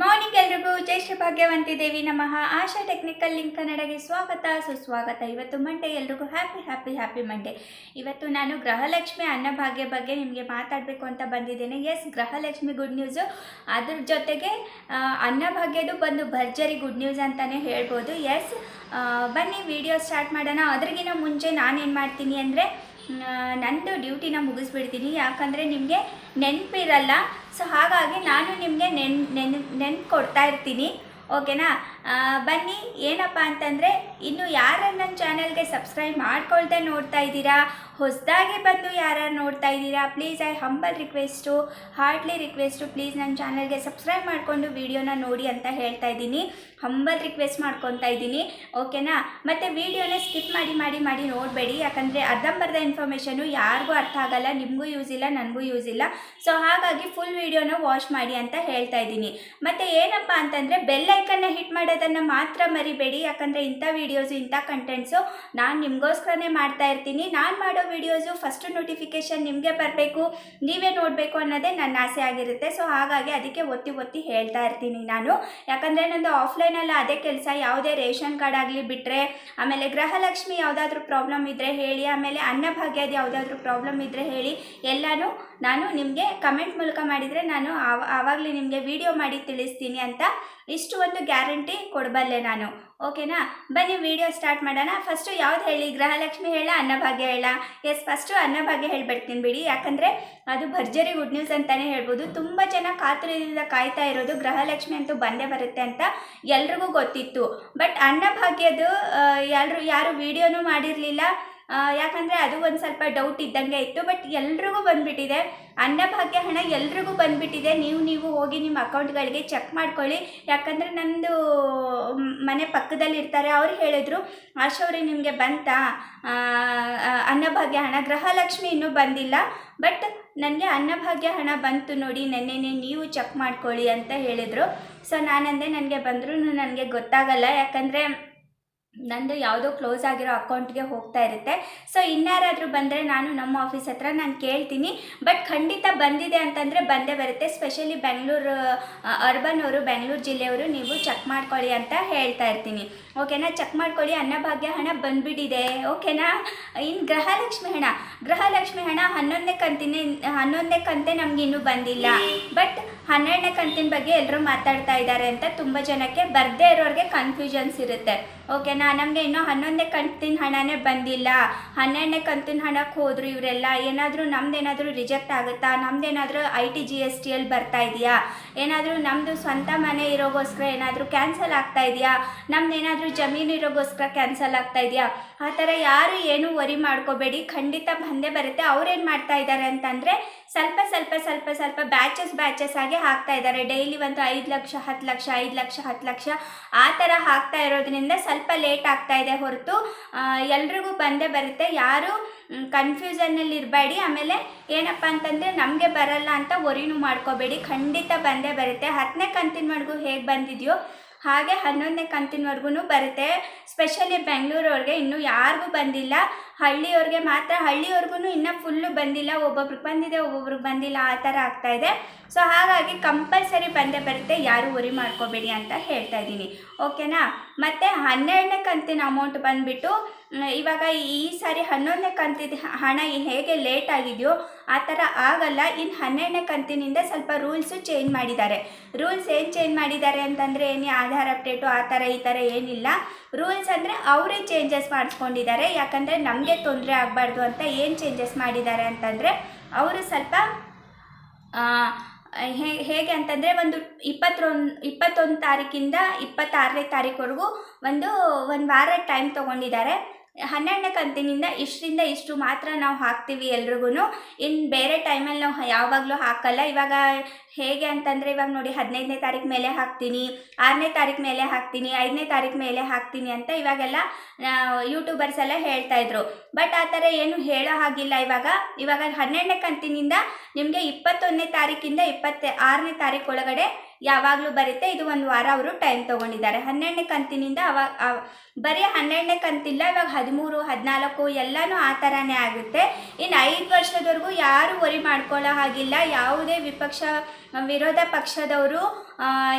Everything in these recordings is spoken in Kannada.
ಮಾರ್ನಿಂಗ್ ಎಲ್ರಿಗೂ. ಜೈ ಶ್ರೀ ಭಾಗ್ಯವಂತಿ ದೇವಿ ನಮಃ. ಆಶಾ ಟೆಕ್ನಿಕಲ್ ಲಿಂಕ್ ಕನ್ನಡಗೆ ಸ್ವಾಗತ. ಸುಸ್ವಾಗತ. ಇವತ್ತು ಮಂಡೇ ಎಲ್ರಿಗೂ ಹ್ಯಾಪಿ ಹ್ಯಾಪಿ ಹ್ಯಾಪಿ ಮಂಡೇ ಇವತ್ತು ನಾನು ಗ್ರಹಲಕ್ಷ್ಮಿ ಅನ್ನಭಾಗ್ಯ ಬಗ್ಗೆ ನಿಮಗೆ ಮಾತಾಡಬೇಕು ಅಂತ ಬಂದಿದ್ದೇನೆ. ಎಸ್ ಗ್ರಹಲಕ್ಷ್ಮಿ ಗುಡ್ ನ್ಯೂಸು ಅದ್ರ ಜೊತೆಗೆ ಅನ್ನಭಾಗ್ಯದು ಬಂದು ಭರ್ಜರಿ ಗುಡ್ ನ್ಯೂಸ್ ಅಂತಲೇ ಹೇಳ್ಬೋದು. ಎಸ್ ಬನ್ನಿ ವಿಡಿಯೋ ಸ್ಟಾರ್ಟ್ ಮಾಡೋಣ. ಅದರಿಗಿನ ಮುಂಚೆ ನಾನೇನು ಮಾಡ್ತೀನಿ ಅಂದರೆ ನಂದು ಡ್ಯೂಟಿನ ಮುಗಿಸ್ಬಿಡ್ತೀನಿ. ಯಾಕಂದರೆ ನಿಮಗೆ ನೆನಪಿರಲ್ಲ. ಸೊ ಹಾಗಾಗಿ ನಾನು ನಿಮಗೆ ನೆನ್ ನೆನ್ ನೆನ್ಪು ಕೊಡ್ತಾ ಇರ್ತೀನಿ ಓಕೆನಾ ಬನ್ನಿ. ಏನಪ್ಪ ಅಂತಂದರೆ, ಇನ್ನು ಯಾರು ನನ್ನ ಚಾನಲ್ಗೆ ಸಬ್ಸ್ಕ್ರೈಬ್ ಮಾಡ್ಕೊಳ್ತಾ ನೋಡ್ತಾ ಇದ್ದೀರಾ? ಹೊಸದಾಗಿ ಬಂದು ಯಾರು ನೋಡ್ತಾ ಇದ್ದೀರಾ please I humble request hardly request please ನನ್ನ ಚಾನಲ್ಗೆ ಸಬ್ಸ್ಕ್ರೈಬ್ ಮಾಡಿಕೊಂಡು ವೀಡಿಯೋನ ನೋಡಿ ಅಂತ ಹೇಳ್ತಾ ಇದ್ದೀನಿ. ಹಂಬಲ್ ರಿಕ್ವೆಸ್ಟ್ ಮಾಡ್ಕೊತಾ ಇದ್ದೀನಿ. ಓಕೆನಾ ಮತ್ತು ವೀಡಿಯೋನ ಸ್ಕಿಪ್ ಮಾಡಿ ಮಾಡಿ ಮಾಡಿ ನೋಡಬೇಡಿ. ಯಾಕಂದರೆ ಅರ್ಧಂಬರ್ಧ ಇನ್ಫಾರ್ಮೇಷನು ಯಾರಿಗೂ ಅರ್ಥ ಆಗಲ್ಲ, ನಿಮಗೂ ಯೂಸ್ ಇಲ್ಲ, ನನಗೂ ಯೂಸ್ ಇಲ್ಲ. ಸೊ ಹಾಗಾಗಿ ಫುಲ್ ವೀಡಿಯೋನ ವಾಚ್ ಮಾಡಿ ಅಂತ ಹೇಳ್ತಾ ಇದ್ದೀನಿ. ಮತ್ತು ಏನಪ್ಪ ಅಂತಂದರೆ ಬೆಲ್ ಐಕನ್ನ ಹಿಟ್ ಮಾಡೋದನ್ನು ಮಾತ್ರ ಮರಿಬೇಡಿ. ಯಾಕಂದರೆ ಇಂಥ ವೀಡಿಯೋಸು ಇಂಥ ಕಂಟೆಂಟ್ಸು ನಾನು ನಿಮಗೋಸ್ಕರನೇ ಮಾಡ್ತಾ ಇರ್ತೀನಿ. ನಾನು ಮಾಡೋ ವೀಡಿಯೋಸು ಫಸ್ಟು ನೋಟಿಫಿಕೇಷನ್ ನಿಮಗೆ ಬರಬೇಕು, ನೀವೇ ನೋಡಬೇಕು ಅನ್ನೋದೇ ನನ್ನ ಆಸೆ ಆಗಿರುತ್ತೆ. ಸೊ ಹಾಗಾಗಿ ಅದಕ್ಕೆ ಒತ್ತಿ ಒತ್ತಿ ಹೇಳ್ತಾ ಇರ್ತೀನಿ ನಾನು. ಯಾಕಂದರೆ ನಂದು ಆಫ್ಲೈನಲ್ಲಿ ಅದೇ ಕೆಲಸ. ಯಾವುದೇ ರೇಷನ್ ಕಾರ್ಡ್ ಆಗಲಿ ಬಿಟ್ಟರೆ ಆಮೇಲೆ ಗೃಹಲಕ್ಷ್ಮಿ ಯಾವುದಾದ್ರೂ ಪ್ರಾಬ್ಲಮ್ ಇದ್ದರೆ ಹೇಳಿ, ಆಮೇಲೆ ಅನ್ನಭಾಗ್ಯದ ಯಾವುದಾದ್ರೂ ಪ್ರಾಬ್ಲಮ್ ಇದ್ದರೆ ಹೇಳಿ, ಎಲ್ಲನೂ ನಾನು ನಿಮಗೆ ಕಮೆಂಟ್ ಮೂಲಕ ಮಾಡಿದರೆ ನಾನು ಆವ, ಆವಾಗಲೇ ನಿಮಗೆ ವಿಡಿಯೋ ಮಾಡಿ ತಿಳಿಸ್ತೀನಿ ಅಂತ ಇಷ್ಟು ಒಂದು ಗ್ಯಾರಂಟಿ ಕೊಡಬಲ್ಲೆ ನಾನು. ಓಕೆನಾ? ಬನ್ನಿ ವಿಡಿಯೋ ಸ್ಟಾರ್ಟ್ ಮಾಡೋಣ. ಫಸ್ಟು ಯಾವ್ದು ಹೇಳಿ? ಗೃಹಲಕ್ಷ್ಮಿ ಹೇಳ, ಅನ್ನಭಾಗ್ಯ ಹೇಳ? ಎಸ್ ಫಸ್ಟು ಅನ್ನಭಾಗ್ಯ ಹೇಳ್ಬಿಡ್ತೀನಿ ಬಿಡಿ. ಯಾಕಂದರೆ ಅದು ಭರ್ಜರಿ ಗುಡ್ ನ್ಯೂಸ್ ಅಂತಲೇ ಹೇಳ್ಬೋದು. ತುಂಬ ಜನ ಕಾತುರದಿಂದ ಕಾಯ್ತಾ ಇರೋದು ಗೃಹಲಕ್ಷ್ಮಿ ಅಂತೂ ಬಂದೇ ಬರುತ್ತೆ ಅಂತ ಎಲ್ರಿಗೂ ಗೊತ್ತಿತ್ತು. ಬಟ್ ಅನ್ನಭಾಗ್ಯದು ಎಲ್ಲರೂ ಯಾರು ವಿಡಿಯೋನೂ ಮಾಡಿರಲಿಲ್ಲ. ಯಾಕಂದರೆ ಅದು ಒಂದು ಸ್ವಲ್ಪ ಡೌಟ್ ಇದ್ದಂಗೆ ಇತ್ತು ಬಟ್ ಎಲ್ರಿಗೂ ಬಂದುಬಿಟ್ಟಿದೆ. ಅನ್ನಭಾಗ್ಯ ಹಣ ಎಲ್ರಿಗೂ ಬಂದುಬಿಟ್ಟಿದೆ. ನೀವು ನೀವು ಹೋಗಿ ನಿಮ್ಮ ಅಕೌಂಟ್ಗಳಿಗೆ ಚೆಕ್ ಮಾಡ್ಕೊಳ್ಳಿ. ಯಾಕಂದರೆ ನಂದು ಮನೆ ಪಕ್ಕದಲ್ಲಿ ಇರ್ತಾರೆ, ಅವ್ರು ಹೇಳಿದರು ಆಶೌರಿ ನಿಮಗೆ ಬಂತಾ? ಅನ್ನಭಾಗ್ಯ ಹಣ, ಗೃಹಲಕ್ಷ್ಮಿ ಇನ್ನೂ ಬಂದಿಲ್ಲ. ಬಟ್ ನನಗೆ ಅನ್ನಭಾಗ್ಯ ಹಣ ಬಂತು ನೋಡಿ, ನೆನ್ನೆನೆ ನೀವು ಚೆಕ್ ಮಾಡ್ಕೊಳ್ಳಿ ಅಂತ ಹೇಳಿದರು. ಸೊ ನಾನಂದೆ, ನನಗೆ ಬಂದರೂ ನನಗೆ ಗೊತ್ತಾಗಲ್ಲ. ಯಾಕಂದರೆ ನಂದು ಯಾವುದೋ ಕ್ಲೋಸ್ ಆಗಿರೋ ಅಕೌಂಟ್ಗೆ ಹೋಗ್ತಾ ಇರುತ್ತೆ. ಸೊ ಇನ್ಯಾರಾದರೂ ಬಂದರೆ ನಾನು ನಮ್ಮ ಆಫೀಸ್ ಹತ್ರ ನಾನು ಕೇಳ್ತೀನಿ. ಬಟ್ ಖಂಡಿತ ಬಂದಿದೆ ಅಂತಂದರೆ ಬಂದೇ ಬರುತ್ತೆ. ಸ್ಪೆಷಲಿ ಬೆಂಗಳೂರು ಅರ್ಬನ್ ಅವರು ಬೆಂಗಳೂರು ಜಿಲ್ಲೆಯವರು ನೀವು ಚೆಕ್ ಮಾಡ್ಕೊಳ್ಳಿ ಅಂತ ಹೇಳ್ತಾ ಇರ್ತೀನಿ. ಓಕೆನಾ ಚೆಕ್ ಮಾಡ್ಕೊಳ್ಳಿ. ಅನ್ನಭಾಗ್ಯ ಹಣ ಬಂದುಬಿಟ್ಟಿದೆ. ಓಕೆನಾ ಇನ್ನು ಗೃಹಲಕ್ಷ್ಮಿ ಹಣ. ಗೃಹಲಕ್ಷ್ಮಿ ಹಣ ಹನ್ನೊಂದನೇ ಕಂತಿನ, ಹನ್ನೊಂದನೇ ಕಂತೆ ನಮ್ಗೆ ಇನ್ನೂ ಬಂದಿಲ್ಲ. ಬಟ್ ಹನ್ನೆರಡನೇ ಕಂತಿನ ಬಗ್ಗೆ ಎಲ್ಲರೂ ಮಾತಾಡ್ತಾ ಇದ್ದಾರೆ ಅಂತ ತುಂಬ ಜನಕ್ಕೆ ಬರದೇ ಇರೋರಿಗೆ ಕನ್ಫ್ಯೂಷನ್ಸ್ ಇರುತ್ತೆ. ಓಕೆನಾ ನಮಗೆ ಇನ್ನೂ ಹನ್ನೊಂದೇ ಕಂತಿನ ಹಣನೇ ಬಂದಿಲ್ಲ. ಹನ್ನೆರಡನೇ ಕಂತಿನ ಹಣಕ್ಕೆ ಹೋದರು ಇವರೆಲ್ಲ, ಏನಾದರೂ ನಮ್ದೇನಾದರೂ ರಿಜೆಕ್ಟ್ ಆಗುತ್ತಾ? ನಮ್ದೇನಾದರೂ ಐ ಟಿ ಜಿ ಎಸ್ ಟಿಯಲ್ಲಿ ಬರ್ತಾ ಇದೆಯಾ? ಏನಾದರೂ ನಮ್ಮದು ಸ್ವಂತ ಮನೆ ಇರೋಗೋಸ್ಕರ ಏನಾದರೂ ಕ್ಯಾನ್ಸಲ್ ಆಗ್ತಾ ಇದೆಯಾ? ನಮ್ದೇನಾದರೂ ಜಮೀನು ಇರೋಗೋಸ್ಕರ ಕ್ಯಾನ್ಸಲ್ ಆಗ್ತಾ ಇದೆಯಾ? ಆ ಥರ ಯಾರು ಏನೂ ವರಿ ಮಾಡ್ಕೋಬೇಡಿ. ಖಂಡಿತ ಬಂದೇ ಬರುತ್ತೆ. ಅವ್ರೇನು ಮಾಡ್ತಾ ಇದ್ದಾರೆ ಅಂತಂದರೆ ಸ್ವಲ್ಪ ಸ್ವಲ್ಪ ಸ್ವಲ್ಪ ಸ್ವಲ್ಪ ಬ್ಯಾಚಸ್ ಬ್ಯಾಚಸ್ ಆಗಿ ಹಾಕ್ತಾ ಇದ್ದಾರೆ. ಡೈಲಿ ಒಂದು ಐದು ಲಕ್ಷ, ಹತ್ತು ಲಕ್ಷ, ಐದು ಲಕ್ಷ, ಹತ್ತು ಲಕ್ಷ ಆ ಥರ ಹಾಕ್ತಾ ಇರೋದ್ರಿಂದ ಸ್ವಲ್ಪ ಲೇಟ್ ಆಗ್ತಾ ಇದೆ ಹೊರತು ಎಲ್ರಿಗೂ ಬಂದೇ ಬರುತ್ತೆ. ಯಾರು ಕನ್ಫ್ಯೂಸನ್ನಲ್ಲಿ ಇರಬೇಡಿ. ಆಮೇಲೆ ಏನಪ್ಪ ಅಂತಂದರೆ ನಮಗೆ ಬರಲ್ಲ ಅಂತ ಒರಿನೂ ಮಾಡ್ಕೋಬೇಡಿ. ಖಂಡಿತ ಬಂದೇ ಬರುತ್ತೆ. ಹತ್ತನೇ ಕಂತಿನವರೆಗೂ ಹೇಗೆ ಬಂದಿದೆಯೋ ಹಾಗೆ ಹನ್ನೊಂದನೇ ಕಂತಿನವರೆಗೂ ಬರುತ್ತೆ. ಸ್ಪೆಷಲಿ ಬೆಂಗಳೂರವ್ರಿಗೆ ಇನ್ನೂ ಯಾರಿಗೂ ಬಂದಿಲ್ಲ. ಹಳ್ಳಿಯವ್ರಿಗೆ ಮಾತ್ರ, ಹಳ್ಳಿಯವ್ರಿಗೂ ಇನ್ನೂ ಫುಲ್ಲು ಬಂದಿಲ್ಲ. ಒಬ್ಬೊಬ್ರಿಗೆ ಬಂದಿದೆ, ಒಬ್ಬೊಬ್ರಿಗೆ ಬಂದಿಲ್ಲ. ಆ ಥರ ಆಗ್ತಾ ಇದೆ. ಸೊ ಹಾಗಾಗಿ ಕಂಪಲ್ಸರಿ ಬಂದೇ ಬರುತ್ತೆ. ಯಾರು ಉರಿ ಮಾಡ್ಕೋಬೇಡಿ ಅಂತ ಹೇಳ್ತಾ ಇದ್ದೀನಿ. ಓಕೆನಾ ಮತ್ತು ಹನ್ನೆರಡನೇ ಕಂತಿನ ಅಮೌಂಟ್ ಬಂದುಬಿಟ್ಟು ಇವಾಗ ಈ ಸಾರಿ ಹನ್ನೊಂದನೇ ಕಂತಿದ ಹಣ ಹೇಗೆ ಲೇಟ್ ಆಗಿದೆಯೋ, ಆ ಥರ ಆಗಲ್ಲ. ಇನ್ನು ಹನ್ನೆರಡನೇ ಕಂತಿನಿಂದ ಸ್ವಲ್ಪ ರೂಲ್ಸು ಚೇಂಜ್ ಮಾಡಿದ್ದಾರೆ. ರೂಲ್ಸ್ ಏನು ಚೇಂಜ್ ಮಾಡಿದ್ದಾರೆ ಅಂತಂದರೆ ಏನೇ ಆಧಾರ್ ಅಪ್ಡೇಟು ಆ ಥರ ಈ ಥರ ಏನಿಲ್ಲ. ರೂಲ್ಸ್ ಅಂದರೆ ಅವರೇ ಚೇಂಜಸ್ ಮಾಡಿಸ್ಕೊಂಡಿದ್ದಾರೆ. ಯಾಕಂದರೆ ನಮಗೆ ತೊಂದರೆ ಆಗಬಾರ್ದು ಅಂತ ಏನು ಚೇಂಜಸ್ ಮಾಡಿದ್ದಾರೆ ಅಂತಂದರೆ, ಅವರು ಸ್ವಲ್ಪ ಹೇಗೆ ಅಂತಂದರೆ ಒಂದು ಇಪ್ಪತ್ತೊಂದು ಇಪ್ಪತ್ತೊಂದು ತಾರೀಕಿಂದ ಇಪ್ಪತ್ತಾರನೇ ತಾರೀಕುವರೆಗೂ ಒಂದು ಒಂದು ವಾರ ಟೈಮ್ ತೊಗೊಂಡಿದ್ದಾರೆ. ಹನ್ನೆರಡನೇ ಕಂತಿನಿಂದ ಇಷ್ಟರಿಂದ ಇಷ್ಟು ಮಾತ್ರ ನಾವು ಹಾಕ್ತೀವಿ ಎಲ್ರಿಗೂ ಇನ್ನು ಬೇರೆ ಟೈಮಲ್ಲಿ ನಾವು ಯಾವಾಗಲೂ ಹಾಕಲ್ಲ. ಇವಾಗ ಹೇಗೆ ಅಂತಂದರೆ ಇವಾಗ ನೋಡಿ ಹದಿನೈದನೇ ತಾರೀಕು ಮೇಲೆ ಹಾಕ್ತೀನಿ, ಆರನೇ ತಾರೀಕು ಮೇಲೆ ಹಾಕ್ತೀನಿ, ಐದನೇ ತಾರೀಕು ಮೇಲೆ ಹಾಕ್ತೀನಿ ಅಂತ ಇವಾಗೆಲ್ಲ ಯೂಟ್ಯೂಬರ್ಸ್ ಎಲ್ಲ ಹೇಳ್ತಾ ಇದ್ರು. ಬಟ್ ಆ ಥರ ಏನು ಹೇಳೋ ಹಾಗಿಲ್ಲ ಇವಾಗ. ಇವಾಗ ಹನ್ನೆರಡನೇ ಕಂತಿನಿಂದ ನಿಮಗೆ ಇಪ್ಪತ್ತೊಂದನೇ ತಾರೀಕಿಂದ ಇಪ್ಪತ್ತ, ಆರನೇ ತಾರೀಕು ಒಳಗಡೆ ಯಾವಾಗಲೂ ಬರುತ್ತೆ. ಇದು ಒಂದು ವಾರ ಅವರು ಟೈಮ್ ತೊಗೊಂಡಿದ್ದಾರೆ. ಹನ್ನೆರಡನೇ ಕಂತಿನಿಂದ ಅವಾಗ ಅವ್- ಬರೀ ಹನ್ನೆರಡನೇ ಕಂತಿಲ್ಲ, ಇವಾಗ ಹದಿಮೂರು, ಹದಿನಾಲ್ಕು ಎಲ್ಲನೂ ಆ ಥರನೇ ಆಗುತ್ತೆ. ಇನ್ನು ಐದು ವರ್ಷದವರೆಗೂ ಯಾರು ವರಿ ಮಾಡ್ಕೊಳ್ಳೋ ಹಾಗಿಲ್ಲ. ಯಾವುದೇ ವಿಪಕ್ಷ, ವಿರೋಧ ಪಕ್ಷದವರು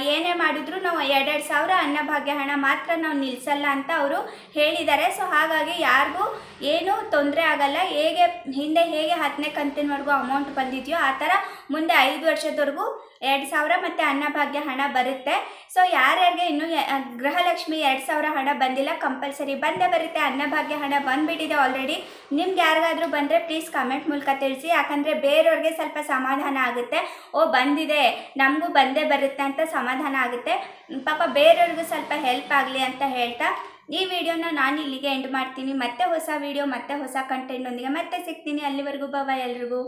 ಏನೇ ಮಾಡಿದ್ರು ನಾವು ಎರಡೆರಡು ಸಾವಿರ ಅನ್ನಭಾಗ್ಯ ಹಣ ಮಾತ್ರ ನಾವು ನಿಲ್ಲಿಸಲ್ಲ ಅಂತ ಅವರು ಹೇಳಿದ್ದಾರೆ. ಸೊ ಹಾಗಾಗಿ ಯಾರಿಗೂ ಏನೂ ತೊಂದರೆ ಆಗಲ್ಲ. ಹೇಗೆ, ಹಿಂದೆ ಹೇಗೆ ಹತ್ತನೇ ಕಂತಿನವರೆಗೂ ಅಮೌಂಟ್ ಬಂದಿದೆಯೋ ಆ ಥರ ಮುಂದೆ ಐದು ವರ್ಷದವರೆಗೂ ಎರಡು ಸಾವಿರ ಮತ್ತು ಅನ್ನಭಾಗ್ಯ ಹಣ ಬರುತ್ತೆ. ಸೊ ಯಾರ್ಯಾರಿಗೆ ಇನ್ನೂ ಗೃಹಲಕ್ಷ್ಮಿ ಎರಡು ಸಾವಿರ ಹಣ ಬಂದಿಲ್ಲ ಕಂಪಲ್ಸರಿ ಬಂದೇ ಬರುತ್ತೆ ಅನ್ನಭಾಗ್ಯ ಹಣ ಬಂದುಬಿಟ್ಟಿದೆ ಆಲ್ರೆಡಿ ನಿಮ್ಗೆ ಯಾರಿಗಾದರೂ ಬಂದರೆ ಪ್ಲೀಸ್ ಕಮೆಂಟ್ ಮೂಲಕ ತಿಳಿಸಿ. ಯಾಕಂದರೆ ಬೇರೆಯವ್ರಿಗೆ ಸ್ವಲ್ಪ ಸಮಾಧಾನ ಆಗುತ್ತೆ. ಓ, ಬಂದಿದೆ, ನಮಗೂ ಬಂದೇ ಬರುತ್ತೆ ಅಂತ ಸಮಾಧಾನ ಆಗುತ್ತೆ. ಪಾಪ ಬೇರೆಯವ್ರಿಗೂ ಸ್ವಲ್ಪ ಹೆಲ್ಪ್ ಆಗಲಿ ಅಂತ ಹೇಳ್ತಾ, ಈ ವಿಡಿಯೋನ ನಾನು ಇಲ್ಲಿಗೆ ಎಂಡ್ ಮಾಡ್ತೀನಿ. ಮತ್ತೆ ಹೊಸ ವಿಡಿಯೋ ಮತ್ತೆ ಹೊಸ ಕಂಟೆಂಟ್ನೊಂದಿಗೆ ಮತ್ತೆ ಸಿಗ್ತೀನಿ. ಅಲ್ಲಿವರೆಗೂ ಬಾಬಾ ಎಲ್ರಿಗೂ.